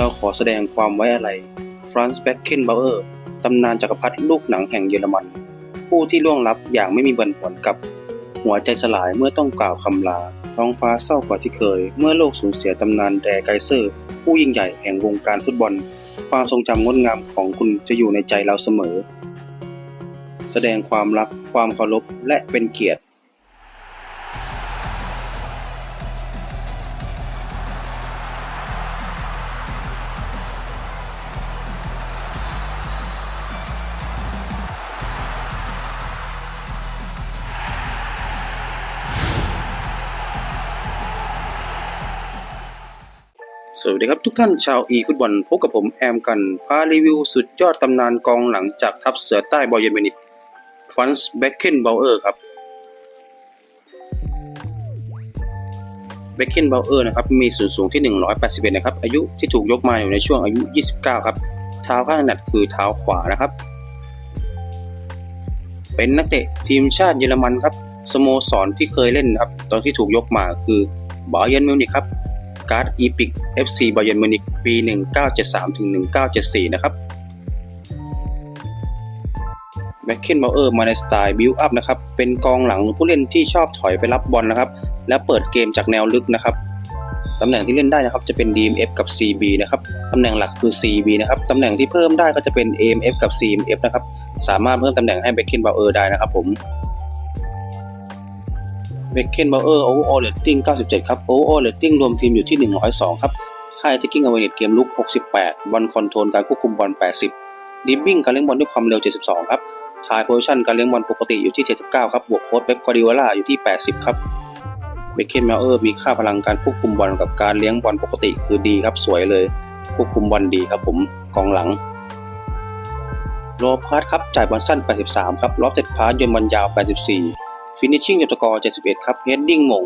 เราขอแสดงความไว้อาลัยฟรานซ์แบ็คเคนเบลเออร์ตำนานจักรพรรดิลูกหนังแห่งเยอรมัน ผู้ที่ล่วงลับอย่างไม่มีวันหวนกับ หัวใจสลายเมื่อต้องกล่าวคำลา ท้องฟ้าเศร้ากว่าที่เคย เมื่อโลกสูญเสียตำนานแดไกเซอร์ ผู้ยิ่งใหญ่แห่งวงการฟุตบอล ความทรงจำงดงามของคุณจะอยู่ในใจเราเสมอ แสดงความรักความเคารพและเป็นเกียรติ สวัสดีครับทุกท่านชาวอีฟุตบอลพบกับผมแอมกัน พารีวิวสุดยอดตำนานกองหลังจากทัพเสือใต้บอยเยนมินิกฟันส์แบ็กเคนเบลเออร์ครับแบ็กเคนเบลเออร์นะครับมีส่วนสูงที่ 181 นะครับ อายุที่ถูกยกมาอยู่ในช่วงอายุ 29 ครับ เท้าข้างถนัดคือเท้าขวานะครับ เป็นนักเตะทีมชาติเยอรมันครับสโมสรที่เคยเล่นครับตอนที่ถูกยกมาคือบาเยนมิวนิกครับ การ์ดอีพิก FC บาเยนมิวนิกปี 1973ถึง1974 นะครับแบ็คเคนเบลเออร์มาในสไตล์บิวอัพนะครับ เป็นกองหลังผู้เล่นที่ชอบถอยไปรับบอลนะครับ และเปิดเกมจากแนวลึกนะครับตำแหน่งที่เล่นได้นะครับจะเป็น DMF กับ CB นะครับ ตำแหน่งหลักคือ CB นะครับ ตำแหน่งที่เพิ่มได้ก็จะเป็น AMF กับ CMF นะครับ สามารถเพิ่มตำแหน่งให้แบ็คเคนเบลเออร์ได้นะครับผม เบคเคนเบลเออร์โอเวอร์ออลเลตติ้ง97 ครับโอเวอร์ออลเลตติ้งรวมทีมอยู่ที่ 102 ครับ ค่ายทิกกิ้งอเวเนตเกมลุก 68 บอลคอนโทรลการควบคุมบอล 80 ดิบบิ้งการเลี้ยงบอลด้วยความเร็ว 72 ครับทายโพซิชันการเลี้ยงบอลปกติอยู่ที่ 79 ครับ บวกโค้ดเป๊ปกวาร์ดิโอลาอยู่ที่ 80 ครับ เบคเคนเบลเออร์มีค่าพลังการควบคุมบอลกับการเลี้ยงบอลปกติคือดีครับ สวยเลย ควบคุมบอลดีครับผม กองหลัง โลพาร์ตครับ จ่ายบอลสั้น 83 ครับ ล็อบเต็ดพาสโยนบอลยาว 84 ฟินิชชิ่งยกตะกอร์ 71 ครับเฮดดิ้งหม่ง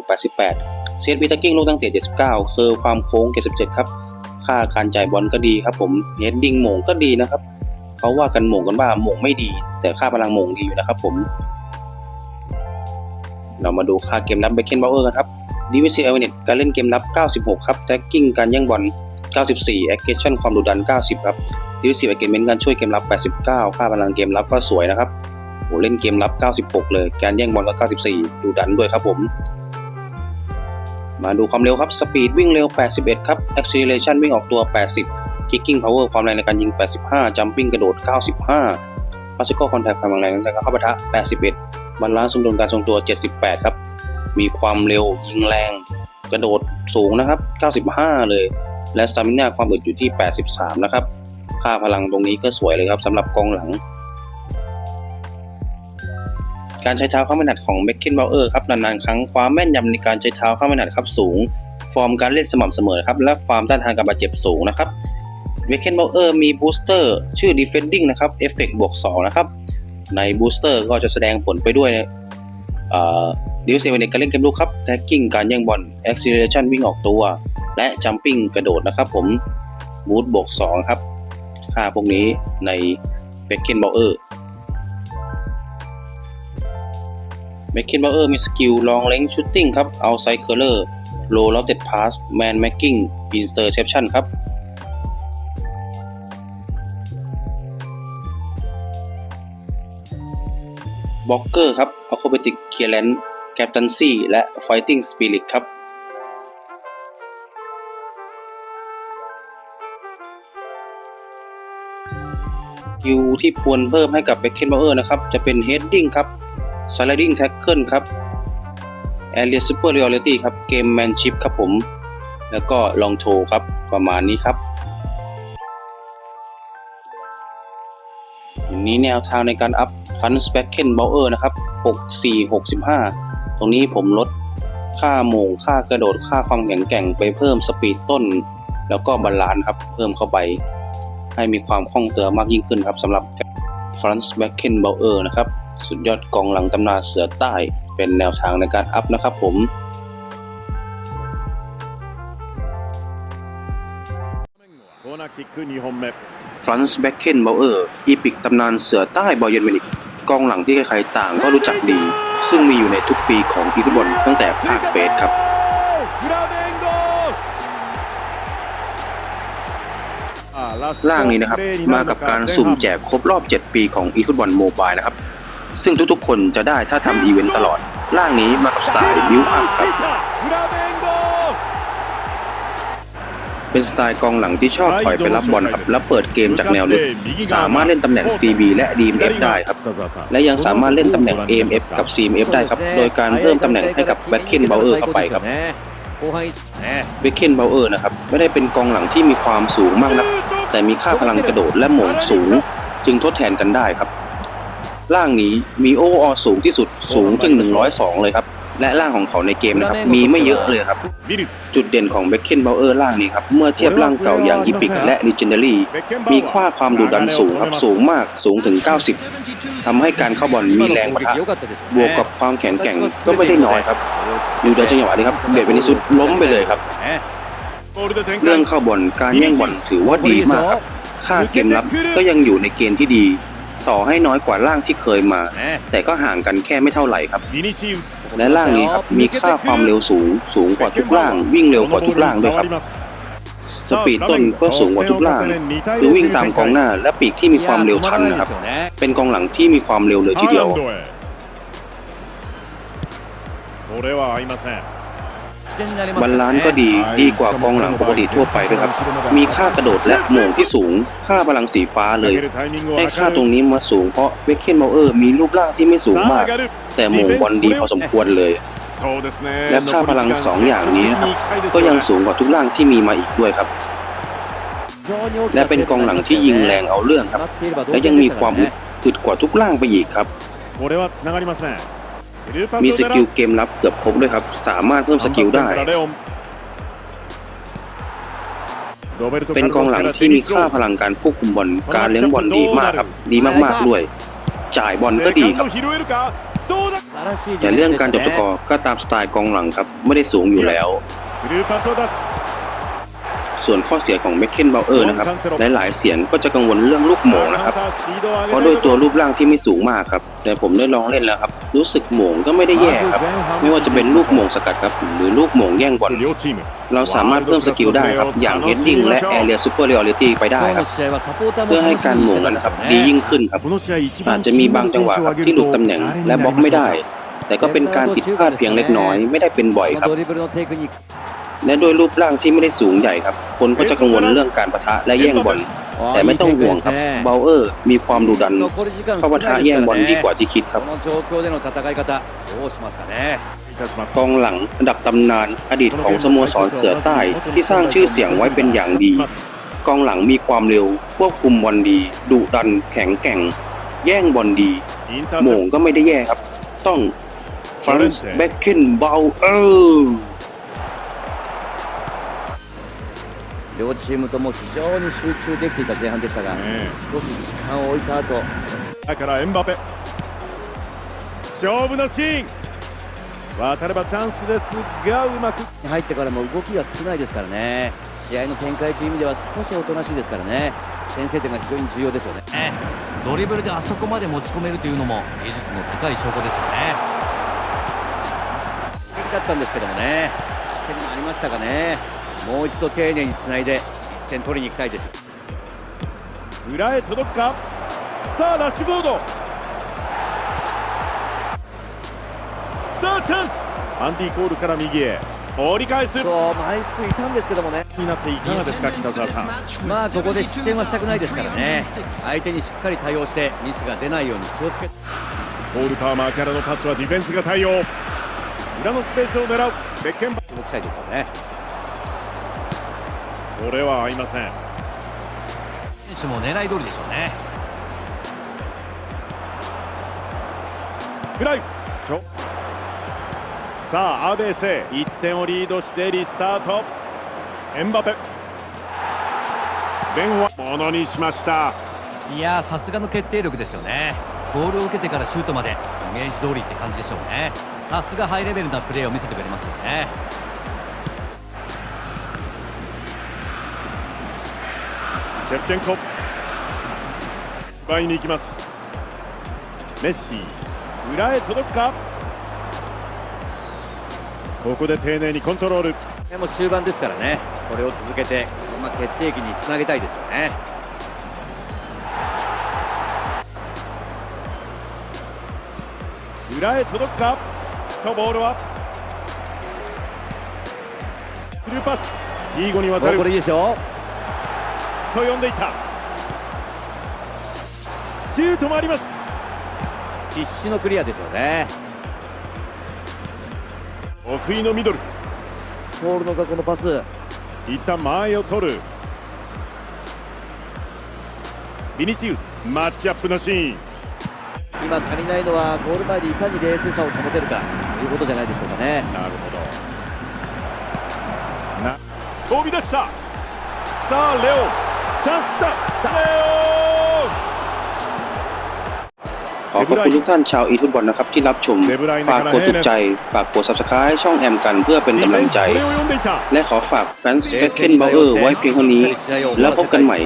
88 เซตบิทักกิ้งลูกตั้งเตะ 79เคอร์ความโค้ง 77 ครับ ค่าการจ่ายบอลก็ดีครับผมเฮดดิ้งหม่งก็ดีนะครับเขาว่ากันหม่งกันว่าหม่งไม่ดี แต่ค่าพลังหม่งดีอยู่นะครับผมเรามาดูค่าเกมรับเบคเคนบ u เออร์กันครับดีวิซีเอเวเนตการเล่นเกมรับ 96 ครับแท็กกิ้งการแย่งบอล 94 แอคชั่นความดุดัน 90 ครับดีวิซีเอเกมเมนต์การช่วยเกมรับ 89 ค่าพลังเกมรับก็สวยนะครับ เล่นเกมรับ 96 เลย การแย่งบอลก็ 94 ดูดันด้วยครับผม มาดูความเร็วครับ สปีดวิ่งเร็ว 81 ครับ acceleration วิ่งออกตัว 80 kicking power ความแรงในการยิง 85 jumping กระโดด 95 physical contact ความแรงในการเข้าปะทะ 81 บาลานซ์สมดุลการทรงตัว 78 ครับ มีความเร็วยิงแรง กระโดดสูงนะครับ 95 เลย และ stamina ความอึดอยู่ที่ 83 นะครับค่าพลังตรงนี้ก็สวยเลยครับสำหรับกองหลัง การใช้เท้าข้าไม่หนัดของเบคเคนเบลเออร์ครับนานๆครั้งความแม่นยำในการใช้เท้าข้าไม่หนัดครับสูง ฟอร์มการเล่นสม่ำเสมอครับและความต้านทานการบาดเจ็บสูงนะครับเบคเคนเบลเออร์มีบูสเตอร์ชื่อ Defending นะครับเอฟเฟกบวก2นะครับในบูสเตอร์ก็จะแสดงผลไปด้วยดิวเซเวเนการเล่นเกมลุกครับแท็กกิ้งการแย่งบอล acceleration วิ่งออกตัว และ jumping กระโดดนะครับผมบูสบวก2ครับค่าพวกนี้ในเบคเคนเบลเออร์ แมคเคนเบอร์มีสกิลลองเลงชูตติ้งครับเอาไซเคอร์เลอร์โลลอตเต็ดพาสแมนแมกกิ้งอินเตอร์เซปชันครับบล็อกเกอร์ครับอะโคเบติกเคียร์แลนแคปตันซี่และไฟติ้งสปิริตครับสกิลที่ควรเพิ่มให้กับเบคเคนเบอร์นะครับ จะเป็นเฮดดิ้งครับ sliding tackle ครับ area superiority ครับ game manship ครับผม แล้วก็ long toe ครับประมาณนี้ครับอย่างนี้แนวทางในการอัพ front backen bowler นะครับ64 65 ตรงนี้ผมลดค่าโมงค่ากระโดดค่าความแข็งแกร่งไปเพิ่มสปีดต้น แล้วก็บาลานซ์ครับเพิ่มเข้าไป ให้มีความคล่องตัวมากยิ่งขึ้นครับสำหรับ ฟรานซ์แบ็กเคนเบลเออร์นะครับ สุดยอดกองหลังตำนานเสือใต้ เป็นแนวทางในการอัพนะครับผมฟรานซ์แบ็กเคนเบลเออร์อีพิกตำนานเสือใต้บอยเยนเวนิกกองหลังที่ใครๆต่างก็รู้จักดี ซึ่งมีอยู่ในทุกปีของอีฟุตบอลตั้งแต่ภาคเบสครับ ล่างนี้นะครับ มากับการสุ่มแจกครบรอบ 7 ปีของ eFootball Mobile นะครับ ซึ่งทุกๆ คนจะได้ถ้าทำอีเวนต์ตลอดล่างนี้มากับสไตล์บิวอัพครับ เป็นสไตล์กองหลังที่ชอบถอยไปรับบอลครับ และเปิดเกมจากแนวลึก สามารถเล่นตำแหน่ง CB และ DMF ได้ครับ และยังสามารถเล่นตำแหน่ง AMF กับ CMF ได้ครับ โดยการเพิ่มตำแหน่งให้กับแบ็ทเคนเบลเออร์เข้าไปครับแบ็คเคนเบลเออร์นะครับ ไม่ได้เป็นกองหลังที่มีความสูงมากนะัก แต่มีค่าพลังกระโดดและหม่งสูง จึงทดแทนกันได้ครับ ร่างนี้มีโอออสูงที่สุดสูงถึง 102 เลยครับ และร่างของเขาในเกมนะครับมีไม่เยอะเลยครับ จุดเด่นของเบคเคนเบลเออร์ร่างนี้ครับ เมื่อเทียบร่างเก่าอย่างอีพิกและดิจิเดอรี่มีค่าความดุดันสูงครับสูงมากสูงถึง 90 ทำให้การเข้าบอลมีแรงปะทะบวกกับความแข็งแกร่งก็ไม่ได้น้อยครับ อยู่ในจังหวะนี้ครับเบียเวนิสุดล้มไปเลยครับ เรื่องเข้าบอลการแย่งบอลถือว่าดีมากครับค่าเกมรับก็ยังอยู่ในเกณฑ์ที่ดี ต่อให้น้อยกว่าล่างที่เคยมา แต่ก็ห่างกันแค่ไม่เท่าไหร่ครับ และล่างนี้ครับมีค่าความเร็วสูง สูงกว่าทุกล่าง วิ่งเร็วกว่าทุกล่างด้วยครับสปีดต้นก็สูงกว่าทุกล่าง คือวิ่งตามกองหน้าและปีกที่มีความเร็วทันนะครับ เป็นกองหลังที่มีความเร็วเลยทีเดียว บาลานซ์ก็ดีดีกว่ากองหลังปกติทั่วไปด้วยครับ มีค่ากระโดดและโหม่งที่สูง ค่าพลังสีฟ้าเลยให้ค่าตรงนี้มาสูงเพราะเบคเคนเบลเออร์มีรูปร่างที่ไม่สูงมาก แต่โหม่งบอลดีพอสมควรเลย และค่าพลังสองอย่างนี้นะครับก็ยังสูงกว่าทุกร่างที่มีมาอีกด้วยครับและเป็นกองหลังที่ยิงแรงเอาเรื่องครับ และยังมีความอึดอึดกว่าทุกร่างไปอีกครับ มีสกิลเกมรับเกือบครบด้วยครับ สามารถเพิ่มสกิลได้ เป็นกองหลังที่มีค่าพลังการควบคุมบอล การเลี้ยงบอลดีมากครับ ดีมากๆด้วย จ่ายบอลก็ดีครับ แต่เรื่องการจบสกอร์ก็ตามสไตล์กองหลังครับ ไม่ได้สูงอยู่แล้ว ส่วนข้อเสียของเมคเคนเบลเออร์นะครับหลายๆเสียงก็จะกังวลเรื่องลูกหม่งนะครับ เพราะด้วยตัวรูปร่างที่ไม่สูงมากครับ แต่ผมได้ลองเล่นแล้วครับ รู้สึกหม่งก็ไม่ได้แย่ครับ ไม่ว่าจะเป็นลูกหม่งสกัดครับหรือลูกหม่งแย่งบอลเราสามารถเพิ่มสกิลได้ครับ อย่างเฮดดิ้งและแอเรียซูเปอร์เรียลิตี้ไปได้ครับ เพื่อให้การหม่งนะครับดียิ่งขึ้นครับ อาจจะมีบางจังหวะครับที่หลุดตำแหน่งและบล็อกไม่ได้ แต่ก็เป็นการผิดพลาดเพียงเล็กน้อย ไม่ได้เป็นบ่อยครับ และด้วยรูปร่างที่ไม่ได้สูงใหญ่ครับ คนก็จะกังวลเรื่องการประทะและแย่งบอล แต่ไม่ต้องห่วงครับ เบลเออร์มีความดุดัน เข้าประทะแย่งบอลดีกว่าที่คิดครับกองหลังระดับตำนานอดีตของสโมสรเสือใต้ที่สร้างชื่อเสียงไว้เป็นอย่างดี กองหลังมีความเร็วควบคุมบอลดีดุดันแข็งแกร่ง แย่งบอลดีโม่งก็ไม่ได้แย่ครับ ต้องฟรานซ์แบ็คเคนเบลเออร์ 両チームとも非常に集中できていた前半でしたが、ね少し時間を置いた後。だからエンバペ。勝負のシーン。渡ればチャンスですがうまく。入ってからも動きが少ないですからね。試合の展開という意味では少しおとなしいですからね。先制点が非常に重要ですよね。ドリブルであそこまで持ち込めるというのも技術の高い証拠ですよね。敵だったんですけどもね。焦りもありましたがねもう一度丁寧につないで1点取りに行きたいです。よ裏へ届くか？さあラッシュフォード。さあチャンス。アンディ・コールから右へ。折り返す。そう枚数いたんですけどもね。になっていかがですか北澤さん？まあここで失点はしたくないですからね。相手にしっかり対応してミスが出ないように気をつけポール・パーマーからのパスはディフェンスが対応。裏のスペースを狙う。ベッケンバ動きたいですよねこれは合いません。選手も狙い通りでしょうね。クライさあ ABC1 点をリードしてリスタート。エンバペ。ベンはものにしました。いやーさすがの決定力ですよね。ボールを受けてからシュートまで。イメージ通りって感じでしょうね。さすがハイレベルなプレーを見せてくれますよねシェフチェンコ奪いに行きます。メッシ裏へ届くか？ここで丁寧にコントロール。でも終盤ですからね。これを続けてこまあ、決定機につなげたいですよね。裏へ届くか？とボールは？スルーパス。リーゴにお渡る。これいいですよと呼んでいた。シュートもあります。必死のクリアですよね。得意のミドル。ボールの学校のパス。一旦間合いを取る。ビニシウスマッチアップのシーン。今足りないのはゴール前でいかに冷静さを保てるか。ということじゃないでしょうかね。なるほど。な飛び出した。さあレオンチャンスきたレขอขอบคุณทุกท่านชาวอีทุตบอลนะครับที่รับชม ฝากกดถูกใจ ฝากกด subscribe ช่องแอมกันเพื่อเป็น オンディ กำ フ ลั ェ ง ンス ใจ これを読んでいた และขอฝากแฟนสเปคเคนบาเออร์ไว้เพียงเท่านี้ แล้วพบกันใหม่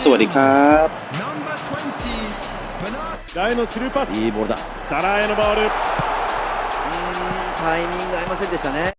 สวัสดีครับ 裏へのスルーパスいいボールだサラーへのボールうーんタイミング合いませんでしたね